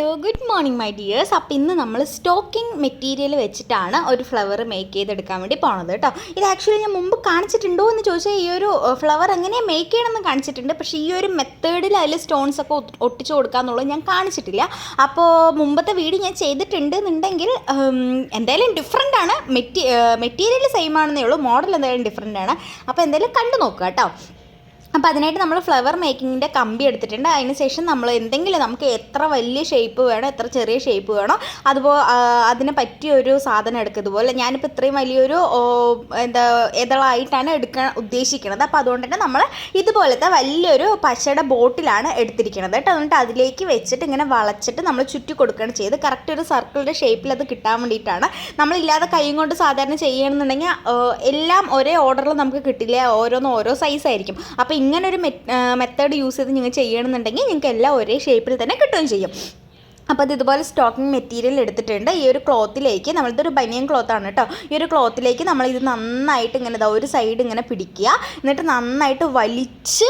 Hello good morning my dears അപ്പോൾ ഇന്ന് നമ്മൾ സ്റ്റോക്കിംഗ് മെറ്റീരിയൽ വെച്ചിട്ടാണ് ഒരു ഫ്ലവർ മേക്ക് ചെയ്തെടുക്കാൻ വേണ്ടി പോണത് കേട്ടോ ഇത് ആക്ച്വലി ഞാൻ മുമ്പ് കാണിച്ചിട്ടുണ്ടോ എന്ന് ചോദിച്ചാൽ ഈ ഒരു ഫ്ലവർ എങ്ങനെയാണ് മേക്ക് ചെയ്യണമെന്ന് കാണിച്ചിട്ടുണ്ട്. പക്ഷേ ഈ ഒരു മെത്തേഡിൽ അതിൽ സ്റ്റോൺസ് ഒക്കെ ഒട്ടിച്ചു കൊടുക്കാന്നുള്ളത് ഞാൻ കാണിച്ചിട്ടില്ല. അപ്പോൾ മുമ്പത്തെ വീഡിയോ ഞാൻ ചെയ്തിട്ടുണ്ട് എന്നുണ്ടെങ്കിൽ എന്തായാലും ഡിഫറെന്റ് ആണ്. മെറ്റീ മെറ്റീരിയൽ സെയിം ആണെന്നേ ഉള്ളൂ. മോഡൽ എന്തായാലും ഡിഫറെന്റ് ആണ്. അപ്പോൾ എന്തായാലും കണ്ടു നോക്കുക കേട്ടോ അപ്പോൾ അതിനായിട്ട് നമ്മൾ ഫ്ലവർ മേക്കിങ്ങിന്റെ കമ്പി എടുത്തിട്ടുണ്ട്. അതിന് ശേഷം നമ്മൾ എന്തെങ്കിലും നമുക്ക് എത്ര വലിയ ഷേപ്പ് വേണോ എത്ര ചെറിയ ഷേപ്പ് വേണോ അതുപോലെ അതിന് പറ്റിയ ഒരു സാധനം എടുക്കുക. ഇതുപോലെ ഞാനിപ്പോൾ ഇത്രയും വലിയൊരു എന്താ ഇതളായിട്ടാണ് എടുക്കാൻ ഉദ്ദേശിക്കുന്നത്. അപ്പോൾ അതുകൊണ്ട് തന്നെ നമ്മൾ ഇതുപോലത്തെ വലിയൊരു പശയുടെ ബോട്ടിലാണ് എടുത്തിരിക്കുന്നത് കേട്ടോ. എന്നിട്ട് അതിലേക്ക് വെച്ചിട്ട് ഇങ്ങനെ വളച്ചിട്ട് നമ്മൾ ചുറ്റി കൊടുക്കുകയാണ് ചെയ്ത്. കറക്റ്റ് ഒരു സർക്കിളിന്റെ ഷേപ്പിൽ അത് കിട്ടാൻ വേണ്ടിയിട്ടാണ്. നമ്മളില്ലാതെ കൈയും കൊണ്ട് സാധാരണ ചെയ്യണമെന്നുണ്ടെങ്കിൽ എല്ലാം ഒരേ ഓർഡറിൽ നമുക്ക് കിട്ടില്ല? ഓരോന്നും ഓരോ സൈസ് ആയിരിക്കും. അപ്പോൾ ഇങ്ങനെ ഒരു മെത്തേഡ് യൂസ് ചെയ്ത് നിങ്ങൾ ചെയ്യണമെന്നുണ്ടെങ്കിൽ നിങ്ങൾക്ക് എല്ലാം ഒരേ ഷേപ്പിൽ തന്നെ കിട്ടുകയും ചെയ്യും. അപ്പോൾ അത് ഇതുപോലെ സ്റ്റോക്കിംഗ് മെറ്റീരിയൽ എടുത്തിട്ടുണ്ട്. ഈ ഒരു ക്ലോത്തിലേക്ക് നമ്മളിതൊരു ബനിയൻ ക്ലോത്താണ് കേട്ടോ ഈ ഒരു ക്ലോത്തിലേക്ക് നമ്മൾ ഇത് നന്നായിട്ട് ഇങ്ങനെ ഇതാ ഒരു സൈഡ് ഇങ്ങനെ പിടിക്കുക. എന്നിട്ട് നന്നായിട്ട് വലിച്ച്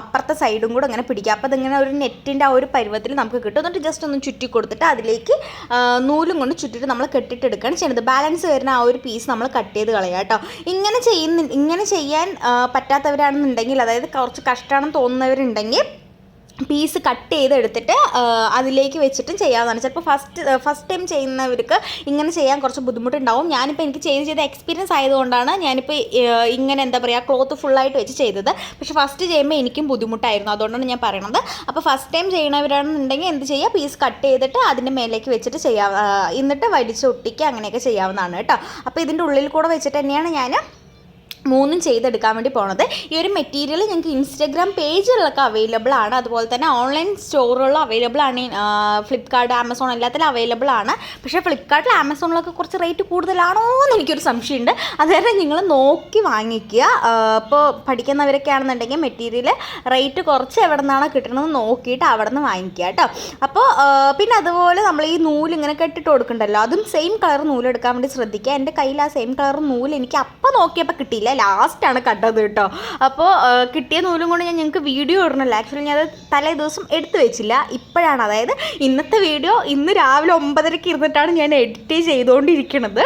അപ്പുറത്തെ സൈഡും കൂടെ അങ്ങനെ പിടിക്കുക. അപ്പോൾ അതിങ്ങനെ ഒരു നെറ്റിന്റെ ആ ഒരു പരുവത്തിൽ നമുക്ക് കിട്ടും. എന്നിട്ട് ജസ്റ്റ് ഒന്ന് ചുറ്റി കൊടുത്തിട്ട് അതിലേക്ക് നൂലും കൊണ്ട് ചുറ്റിട്ട് നമ്മൾ കെട്ടിട്ടെടുക്കുകയാണ് ചെയ്യുന്നത്. ബാലൻസ് വരുന്ന ആ ഒരു പീസ് നമ്മൾ കട്ട് ചെയ്ത് കളയുക കേട്ടോ ഇങ്ങനെ ചെയ്യുന്ന ഇങ്ങനെ ചെയ്യാൻ പറ്റാത്തവരാണെന്നുണ്ടെങ്കിൽ അതായത് കുറച്ച് കഷ്ടമാണെന്ന് തോന്നുന്നവരുണ്ടെങ്കിൽ പീസ് കട്ട് ചെയ്തെടുത്തിട്ട് അതിലേക്ക് വെച്ചിട്ടും ചെയ്യാവുന്നതാണ്. ചിലപ്പോൾ ഫസ്റ്റ് ഫസ്റ്റ് ടൈം ചെയ്യുന്നവർക്ക് ഇങ്ങനെ ചെയ്യാൻ കുറച്ച് ബുദ്ധിമുട്ടുണ്ടാവും. ഞാനിപ്പോൾ എനിക്ക് ചെയ്ത് ചെയ്ത എക്സ്പീരിയൻസ് ആയതുകൊണ്ടാണ് ഞാനിപ്പോൾ ഇങ്ങനെ എന്താ പറയുക ക്ലോത്ത് ഫുള്ളായിട്ട് വെച്ച് ചെയ്തത്. പക്ഷെ ഫസ്റ്റ് ചെയ്യുമ്പോൾ എനിക്കും ബുദ്ധിമുട്ടായിരുന്നു. അതുകൊണ്ടാണ് ഞാൻ പറയണത്. അപ്പോൾ ഫസ്റ്റ് ടൈം ചെയ്യണവരാണെന്നുണ്ടെങ്കിൽ എന്ത് ചെയ്യുക? പീസ് കട്ട് ചെയ്തിട്ട് അതിന്റെ മേലേക്ക് വെച്ചിട്ട് ചെയ്യാം എന്നിട്ട് വലിച്ചൊട്ടിക്കുക അങ്ങനെയൊക്കെ ചെയ്യാവുന്നതാണ് കേട്ടോ. അപ്പോൾ ഇതിന്റെ ഉള്ളിൽ കൂടെ വെച്ചിട്ട് തന്നെയാണ് ഞാൻ മൂന്നും ചെയ്തെടുക്കാൻ വേണ്ടി പോണത്. ഈ ഒരു മെറ്റീരിയൽ ഞങ്ങൾക്ക് ഇൻസ്റ്റഗ്രാം പേജുകളൊക്കെ അവൈലബിൾ ആണ്. അതുപോലെ തന്നെ ഓൺലൈൻ സ്റ്റോറുകളും അവൈലബിൾ ആണ്. ഫ്ലിപ്കാർട്ട് ആമസോൺ എല്ലാത്തിലും അവൈലബിൾ ആണ്. പക്ഷേ ഫ്ലിപ്കാർട്ടിൽ ആമസോണിലൊക്കെ കുറച്ച് റേറ്റ് കൂടുതലാണോ എന്ന് എനിക്കൊരു സംശയമുണ്ട്. അതുവരെ നിങ്ങൾ നോക്കി വാങ്ങിക്കുക. ഇപ്പോൾ പഠിക്കുന്നവരൊക്കെ ആണെന്നുണ്ടെങ്കിൽ മെറ്റീരിയൽ റേറ്റ് കുറച്ച് എവിടെ നിന്നാണോ കിട്ടണമെന്ന് നോക്കിയിട്ട് അവിടെ നിന്ന് വാങ്ങിക്കുക കേട്ടോ. അപ്പോൾ പിന്നെ അതുപോലെ നമ്മൾ ഈ നൂൽ ഇങ്ങനെ കെട്ടിട്ട് കൊടുക്കണ്ടല്ലോ. അതും സെയിം കളർ നൂലെടുക്കാൻ വേണ്ടി ശ്രദ്ധിക്കുക. എന്റെ കയ്യിൽ ആ സെയിം കളർ നൂൽ എനിക്ക് അപ്പം നോക്കിയപ്പോൾ കിട്ടിയില്ല. ലാസ്റ്റാണ് കണ്ടത് കേട്ടോ. അപ്പോൾ കിട്ടിയ നൂലും കൊണ്ട് ഞാൻ ഞങ്ങൾക്ക് വീഡിയോ ഇടണമല്ലോ ആക്ച്വലി ഞാൻ അത് തലേ ദിവസം എടുത്തു വെച്ചില്ല. ഇപ്പോഴാണ്. അതായത് ഇന്നത്തെ വീഡിയോ ഇന്ന് രാവിലെ ഒമ്പതരയ്ക്ക് ഇരുന്നിട്ടാണ് ഞാൻ എഡിറ്റ് ചെയ്തുകൊണ്ടിരിക്കുന്നത്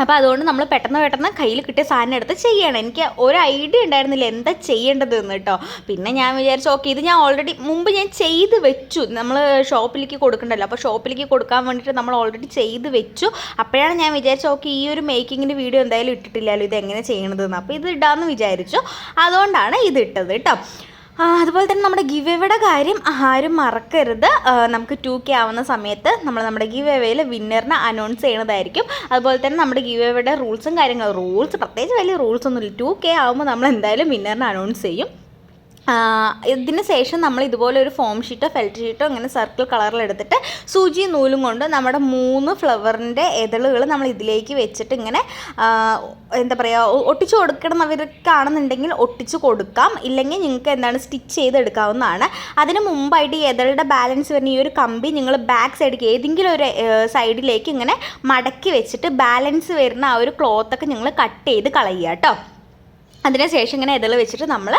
അപ്പോൾ അതുകൊണ്ട് നമ്മൾ പെട്ടെന്ന് പെട്ടെന്ന് കയ്യിൽ കിട്ടിയ സാധനം എടുത്ത് ചെയ്യണം. എനിക്ക് ഒരു ഐഡിയ ഉണ്ടായിരുന്നില്ല എന്താ ചെയ്യേണ്ടത് എന്ന് കേട്ടോ പിന്നെ ഞാൻ വിചാരിച്ചു ഓക്കെ ഇത് ഞാൻ ഓൾറെഡി മുമ്പ് ഞാൻ ചെയ്ത് വെച്ചു. നമ്മൾ ഷോപ്പിലേക്ക് കൊടുക്കണ്ടല്ലോ. അപ്പോൾ ഷോപ്പിലേക്ക് കൊടുക്കാൻ വേണ്ടിയിട്ട് നമ്മൾ ഓൾറെഡി ചെയ്ത് വെച്ചു. അപ്പോഴാണ് ഞാൻ വിചാരിച്ചു ഓക്കെ ഈ ഒരു മേക്കിങ്ങിന്റെ വീഡിയോ എന്തായാലും ഇട്ടിട്ടില്ലല്ലോ ഇത് എങ്ങനെ ചെയ്യണതെന്ന്. അപ്പോൾ ഇത് ഇടാമെന്ന് വിചാരിച്ചു. അതുകൊണ്ടാണ് ഇത് ഇട്ടത് കേട്ടോ അതുപോലെ തന്നെ നമ്മുടെ ഗിവ് എവയുടെ കാര്യം ആരും മറക്കരുത്. നമുക്ക് ടു കെ ആവുന്ന സമയത്ത് നമ്മൾ നമ്മുടെ ഗിവ് എവയിൽ വിന്നറിനെ അനൗൺസ് ചെയ്യണതായിരിക്കും. അതുപോലെ തന്നെ നമ്മുടെ ഗിവ് എവയുടെ റൂൾസും കാര്യങ്ങളും. റൂൾസ് പ്രത്യേകിച്ച് വലിയ റൂൾസ് ഒന്നുമില്ല. ടു കെ ആവുമ്പോൾ നമ്മൾ എന്തായാലും വിന്നറിനെ അനൗൺസ് ചെയ്യും. ഇതിന് ശേഷം നമ്മൾ ഇതുപോലെ ഒരു ഫോം ഷീറ്റോ ഫെൽറ്റ് ഷീറ്റോ ഇങ്ങനെ സർക്കിൾ കളറിൽ എടുത്തിട്ട് സൂചിയും നൂലും കൊണ്ട് നമ്മുടെ മൂന്ന് ഫ്ലവറിന്റെ എതളുകൾ നമ്മൾ ഇതിലേക്ക് വെച്ചിട്ട് ഇങ്ങനെ എന്താ പറയുക ഒട്ടിച്ചു ഒട്ടിച്ചു ഒട്ടിച്ച് കൊടുക്കാം. ഇല്ലെങ്കിൽ നിങ്ങൾക്ക് എന്താണ് സ്റ്റിച്ച് ചെയ്തെടുക്കാവുന്നതാണ്. അതിന് മുമ്പായിട്ട് ഈ എതളുടെ ബാലൻസ് വരുന്ന ഈ ഒരു കമ്പി നിങ്ങൾ ബാക്ക് സൈഡിലേക്ക് ഏതെങ്കിലും ഒരു സൈഡിലേക്ക് ഇങ്ങനെ മടക്കി വെച്ചിട്ട് ബാലൻസ് വരുന്ന ആ ഒരു ക്ലോത്തൊക്കെ നിങ്ങൾ കട്ട് ചെയ്ത് കളയുക കേട്ടോ. അതിനുശേഷം ഇങ്ങനെ ഇതൾ വെച്ചിട്ട് നമ്മൾ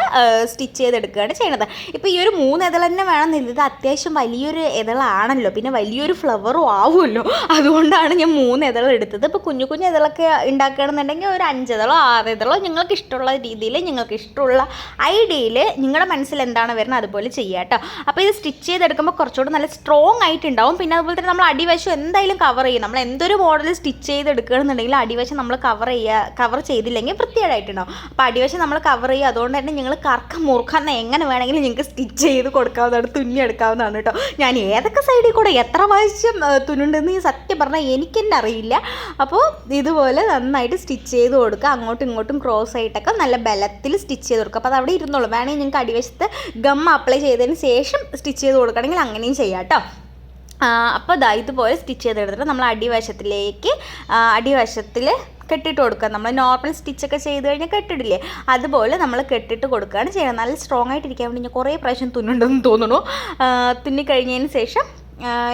സ്റ്റിച്ച് ചെയ്തെടുക്കുകയാണ് ചെയ്യുന്നത്. ഇപ്പോൾ ഈ ഒരു മൂന്ന് ഇതൾ തന്നെ വേണമെന്നില്ല ഇത് അത്യാവശ്യം വലിയൊരു ഇതളാണല്ലോ. പിന്നെ വലിയൊരു ഫ്ലവറും ആവുമല്ലോ. അതുകൊണ്ടാണ് ഞാൻ മൂന്ന് ഇതൾ എടുത്തത്. ഇപ്പോൾ കുഞ്ഞു കുഞ്ഞു ഇതളൊക്കെ ഉണ്ടാക്കുകയാണെന്നുണ്ടെങ്കിൽ ഒരു അഞ്ചിതളോ ആറ് ഇതളോ നിങ്ങൾക്ക് ഇഷ്ടമുള്ള രീതിയിൽ നിങ്ങൾക്ക് ഇഷ്ടമുള്ള ഐഡിയയിൽ നിങ്ങളുടെ മനസ്സിൽ എന്താണ് വരുന്നത് അതുപോലെ ചെയ്യുക കേട്ടോ. അപ്പോൾ ഇത് സ്റ്റിച്ച് ചെയ്തെടുക്കുമ്പോൾ കുറച്ചുകൂടി നല്ല സ്ട്രോങ് ആയിട്ടുണ്ടാവും. പിന്നെ അതുപോലെ തന്നെ നമ്മൾ അടിവശം എന്തായാലും കവർ ചെയ്യും. നമ്മൾ എന്തൊരു മോഡൽ സ്റ്റിച്ച് ചെയ്തെടുക്കുകയാണെന്നുണ്ടെങ്കിൽ അടിവശം നമ്മൾ കവർ ചെയ്യുക കവർ ചെയ്തില്ലെങ്കിൽ വൃത്തികേടായിട്ടുണ്ടാവും. അപ്പോൾ അടിവശം നമ്മൾ കവർ ചെയ്യുക. അതുകൊണ്ട് തന്നെ നിങ്ങൾ കറക്കം മുറുക്കാൻ എങ്ങനെ വേണമെങ്കിലും നിങ്ങൾക്ക് സ്റ്റിച്ച് ചെയ്ത് കൊടുക്കാവുന്നതാണ് തുന്നി എടുക്കാവുന്നതാണ് കേട്ടോ. ഞാൻ ഏതൊക്കെ സൈഡിൽ കൂടെ എത്ര പ്രാവശ്യം തുന്നുണ്ടെന്ന് സത്യം പറഞ്ഞാൽ എനിക്ക് തന്നെ അറിയില്ല. അപ്പോൾ ഇതുപോലെ നന്നായിട്ട് സ്റ്റിച്ച് ചെയ്ത് കൊടുക്കുക. അങ്ങോട്ടും ഇങ്ങോട്ടും ക്രോസ് ആയിട്ടൊക്കെ നല്ല ബലത്തിൽ സ്റ്റിച്ച് ചെയ്ത് കൊടുക്കുക. അപ്പോൾ അത് അവിടെ ഇരുന്നോളൂ. വേണമെങ്കിൽ നിങ്ങൾക്ക് അടിവശത്ത് ഗം അപ്ലൈ ചെയ്തതിന് ശേഷം സ്റ്റിച്ച് ചെയ്ത് കൊടുക്കണമെങ്കിൽ അങ്ങനെയും ചെയ്യാം കേട്ടോ. അപ്പോൾ ഇതാ ഇതുപോലെ സ്റ്റിച്ച് ചെയ്തെടുത്തിട്ട് നമ്മൾ അടിവശത്തിലേക്ക് അടിവശത്തിൽ കെട്ടിട്ട് കൊടുക്കുക. നമ്മൾ നോർമൽ സ്റ്റിച്ചൊക്കെ ചെയ്ത് കഴിഞ്ഞാൽ കെട്ടിടില്ലേ? അതുപോലെ നമ്മൾ കെട്ടിട്ട് കൊടുക്കുകയാണ് ചെയ്യുന്നത്. നല്ല സ്ട്രോങ് ആയിട്ടിരിക്കാൻ വേണ്ടി ഞാൻ കുറേ പ്രാവശ്യം തുന്നുണ്ടെന്ന് തോന്നുന്നു. തുന്നിക്കഴിഞ്ഞതിന് തുന്നി കഴിഞ്ഞതിന് ശേഷം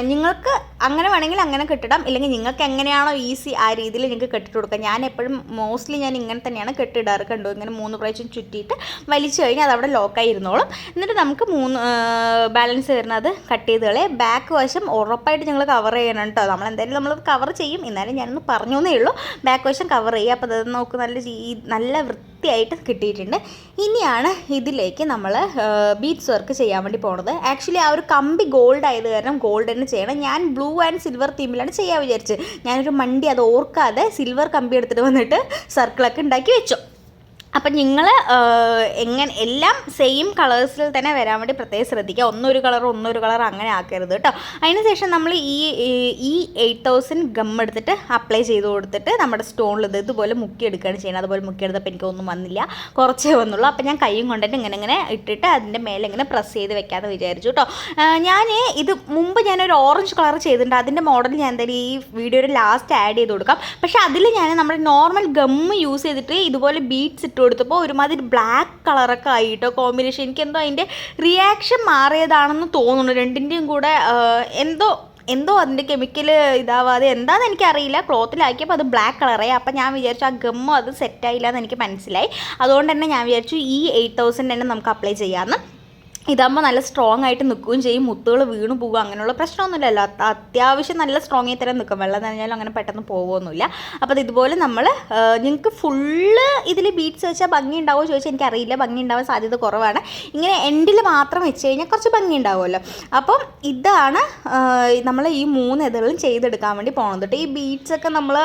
നിങ്ങൾക്ക് അങ്ങനെ വേണമെങ്കിൽ അങ്ങനെ കെട്ടിടാം. ഇല്ലെങ്കിൽ നിങ്ങൾക്ക് എങ്ങനെയാണോ ഈസി ആ രീതിയിൽ നിങ്ങൾക്ക് കെട്ടിട്ട് കൊടുക്കാം. ഞാൻ എപ്പോഴും മോസ്റ്റ്ലി ഞാൻ ഇങ്ങനെ തന്നെയാണ് കെട്ടിടാറ് കണ്ടു. ഇങ്ങനെ മൂന്ന് പ്രാവശ്യം ചുറ്റിയിട്ട് വലിച്ചു കഴിഞ്ഞാൽ അത് അവിടെ ലോക്കായി ഇരുന്നോളും. എന്നിട്ട് നമുക്ക് മൂന്ന് ബാലൻസ് വരുന്നത് കട്ട് ചെയ്ത് കളയാം. ബാക്ക് വശം ഉറപ്പായിട്ട് ഞങ്ങൾ കവർ ചെയ്യണം കേട്ടോ നമ്മൾ എന്തായാലും നമ്മൾ കവർ ചെയ്യും. എന്നാലും ഞാനൊന്ന് പറഞ്ഞു ഉള്ളൂ. ബാക്ക് വശം കവർ ചെയ്യുക. അപ്പോൾ അത് നോക്ക് നല്ല നല്ല വൃത്തിയായിട്ട് കിട്ടിയിട്ടുണ്ട്. ഇനിയാണ് ഇതിലേക്ക് നമ്മൾ ബീറ്റ്സ് വർക്ക് ചെയ്യാൻ വേണ്ടി പോണത്. ആക്ച്വലി ആ ഒരു കമ്പി ഗോൾഡ് ആയത് കാരണം ഗോൾഡ് തന്നെ ചെയ്യണം. ഞാൻ ബ്ലൂ ആൻഡ് സിൽവർ തീമിലാണ് ചെയ്യാൻ വിചാരിച്ചത്. ഞാനൊരു മണ്ടി അത് ഓർക്കാതെ സിൽവർ കമ്പി എടുത്തിട്ട് വന്നിട്ട് സർക്കിളൊക്കെ ഉണ്ടാക്കി വെച്ചു. അപ്പം നിങ്ങൾ എങ്ങനെ എല്ലാം സെയിം കളേഴ്സിൽ തന്നെ വരാൻ വേണ്ടി പ്രത്യേകം ശ്രദ്ധിക്കുക. ഒന്നൊരു കളർ ഒന്നൊരു കളർ അങ്ങനെ ആക്കരുത് കേട്ടോ. അതിന് ശേഷം നമ്മൾ ഈ ഈ- ഈ എയ്റ്റ് തൗസൻഡ് ഗം എടുത്തിട്ട് അപ്ലൈ ചെയ്ത് കൊടുത്തിട്ട് നമ്മുടെ സ്റ്റോണിൽ ഇത് ഇതുപോലെ മുക്കിയെടുക്കുകയാണ് ചെയ്യുന്നത്. അതുപോലെ മുക്കിയെടുത്തപ്പോൾ എനിക്കൊന്നും വന്നില്ല. കുറച്ചേ വന്നുള്ളൂ. അപ്പം ഞാൻ കൈയും കൊണ്ടിട്ട് ഇങ്ങനെ ഇങ്ങനെ ഇട്ടിട്ട് അതിന്റെ മേലെ ഇങ്ങനെ പ്രസ് ചെയ്ത് വെക്കാമെന്ന് വിചാരിച്ചു കേട്ടോ. ഞാൻ ഇത് മുമ്പ് ഞാനൊരു ഓറഞ്ച് കളർ ചെയ്തിട്ടുണ്ട്. അതിന്റെ മോഡൽ ഞാൻ എന്തായാലും ഈ വീഡിയോയുടെ ലാസ്റ്റ് ആഡ് ചെയ്ത് കൊടുക്കാം. പക്ഷേ അതിൽ ഞാൻ നമ്മുടെ നോർമൽ ഗം യൂസ് ചെയ്തിട്ട് ഇതുപോലെ ബീഡ്സ് ഇട്ട് കൊടുത്തപ്പോൾ ഒരുമാതിരി ബ്ലാക്ക് കളറൊക്കെ ആയിട്ടോ കോമ്പിനേഷൻ എനിക്കെന്തോ അതിന്റെ റിയാക്ഷൻ മാറിയതാണെന്ന് തോന്നുന്നു. രണ്ടിന്റെയും കൂടെ എന്തോ എന്തോ അതിന്റെ കെമിക്കൽ ഇതാവാതെ എന്താണെന്ന് എനിക്കറിയില്ല. ക്ലോത്തിലാക്കിയപ്പോൾ അത് ബ്ലാക്ക് കളറായി അപ്പം ഞാൻ വിചാരിച്ചു ആ ഗമ്മോ അത് സെറ്റായില്ല എന്ന് എനിക്ക് മനസ്സിലായി. അതുകൊണ്ട് തന്നെ ഞാൻ വിചാരിച്ചു ഈ എയ്റ്റ് തൗസൻഡ് തന്നെ നമുക്ക് അപ്ലൈ ചെയ്യാമെന്ന് ഇതാകുമ്പോൾ നല്ല സ്ട്രോങ് ആയിട്ട് നിൽക്കുകയും ചെയ്യും. മുത്തുകൾ വീണു പോകുക അങ്ങനെയുള്ള പ്രശ്നമൊന്നുമില്ലല്ലോ അത് അത്യാവശ്യം നല്ല സ്ട്രോങ് ആയി തന്നെ നിൽക്കും. വെള്ളം നനഞ്ഞാലും അങ്ങനെ പെട്ടെന്ന് പോകുമൊന്നുമില്ല അപ്പോൾ അത് ഇതുപോലെ നമ്മൾ നിങ്ങൾക്ക് ഫുള്ള് ഇതിൽ ബീറ്റ്സ് വെച്ചാൽ ഭംഗി ഉണ്ടാവുമോ ചോദിച്ചാൽ എനിക്കറിയില്ല. ഭംഗി ഉണ്ടാവാൻ സാധ്യത കുറവാണ്. ഇങ്ങനെ എൻഡിൽ മാത്രം വെച്ച് കഴിഞ്ഞാൽ കുറച്ച് ഭംഗി ഉണ്ടാവുമല്ലോ. അപ്പം ഇതാണ് നമ്മൾ ഈ മൂന്ന് ഇതുകളും ചെയ്തെടുക്കാൻ വേണ്ടി പോകുന്നത് ഈ ബീറ്റ്സ് ഒക്കെ നമ്മൾ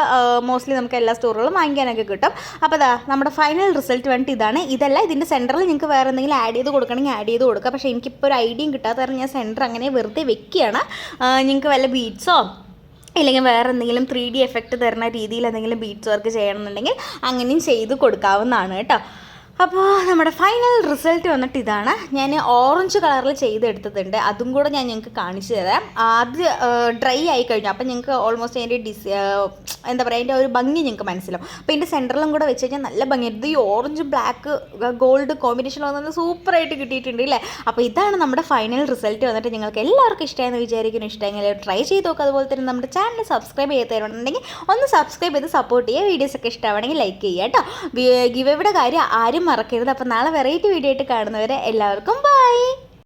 മോസ്റ്റ്ലി നമുക്ക് എല്ലാ സ്റ്റോറുകളും വാങ്ങിക്കാനൊക്കെ കിട്ടും. അപ്പോൾ അതാ നമ്മുടെ ഫൈനൽ റിസൾട്ട് വേണ്ടിയിട്ട് ഇതാണ്. ഇതല്ല ഇതിന്റെ സെന്ററിൽ നിങ്ങൾക്ക് വേറെ എന്തെങ്കിലും ആഡ് ചെയ്ത് കൊടുക്കണമെങ്കിൽ ആഡ് ചെയ്ത് കൊടുക്കുക പക്ഷേ എനിക്കിപ്പോൾ ഒരു ഐഡിയയും കിട്ടാത്ത കാരണം ഞാൻ സെന്റർ അങ്ങനെ വെറുതെ വെക്കുകയാണ്. നിങ്ങൾക്ക് വല്ല ബീറ്റ്സോ ഇല്ലെങ്കിൽ വേറെ എന്തെങ്കിലും ത്രീ ഡി എഫക്റ്റ് തരുന്ന രീതിയിൽ എന്തെങ്കിലും ബീറ്റ്സ് വർക്ക് ചെയ്യണമെന്നുണ്ടെങ്കിൽ അങ്ങനെയും ചെയ്ത് കൊടുക്കാവുന്നതാണ് കേട്ടോ. അപ്പോൾ നമ്മുടെ ഫൈനൽ റിസൾട്ട് വന്നിട്ട് ഇതാണ്. ഞാൻ ഓറഞ്ച് കളറിൽ ചെയ്തെടുത്തിട്ടുണ്ട്. അതും കൂടെ ഞാൻ ഞങ്ങൾക്ക് കാണിച്ചു തരാം. ആദ്യം ഡ്രൈ ആയി കഴിഞ്ഞു. അപ്പം ഞങ്ങൾക്ക് ഓൾമോസ്റ്റ് അതിന്റെ ഡിസ് എന്താ പറയുക അതിന്റെ ഒരു ഭംഗി ഞങ്ങൾക്ക് മനസ്സിലാവും. അപ്പോൾ ഇതിന്റെ സെന്ററിലും കൂടെ വെച്ച് കഴിഞ്ഞാൽ നല്ല ഭംഗിയായിട്ട് ഈ ഓറഞ്ച് ബ്ലാക്ക് ഗോൾഡ് കോമ്പിനേഷൻ വന്നത് സൂപ്പറായിട്ട് കിട്ടിയിട്ടുണ്ട് ഇല്ലേ? അപ്പോൾ ഇതാണ് നമ്മുടെ ഫൈനൽ റിസൾട്ട് വന്നിട്ട് നിങ്ങൾക്ക് എല്ലാവർക്കും ഇഷ്ടമായെന്ന് വിചാരിക്കുന്നു. ഇഷ്ടമെങ്കിൽ ട്രൈ ചെയ്ത് നോക്കുക അതുപോലെ തന്നെ നമ്മുടെ ചാനൽ സബ്സ്ക്രൈബ് ചെയ്ത് തരണമെന്നുണ്ടെങ്കിൽ ഒന്ന് സബ്സ്ക്രൈബ് ചെയ്ത് സപ്പോർട്ട് ചെയ്യുക. വീഡിയോസൊക്കെ ഇഷ്ടമാണെങ്കിൽ ലൈക്ക് ചെയ്യുക കേട്ടോ. ഗിവ് എവിടെ കാര്യം ആരും മറക്കരുത്. അപ്പോൾ നാളെ വെറൈറ്റി വീഡിയോ ആയിട്ട് കാണുന്നവരെ എല്ലാവർക്കും ബൈ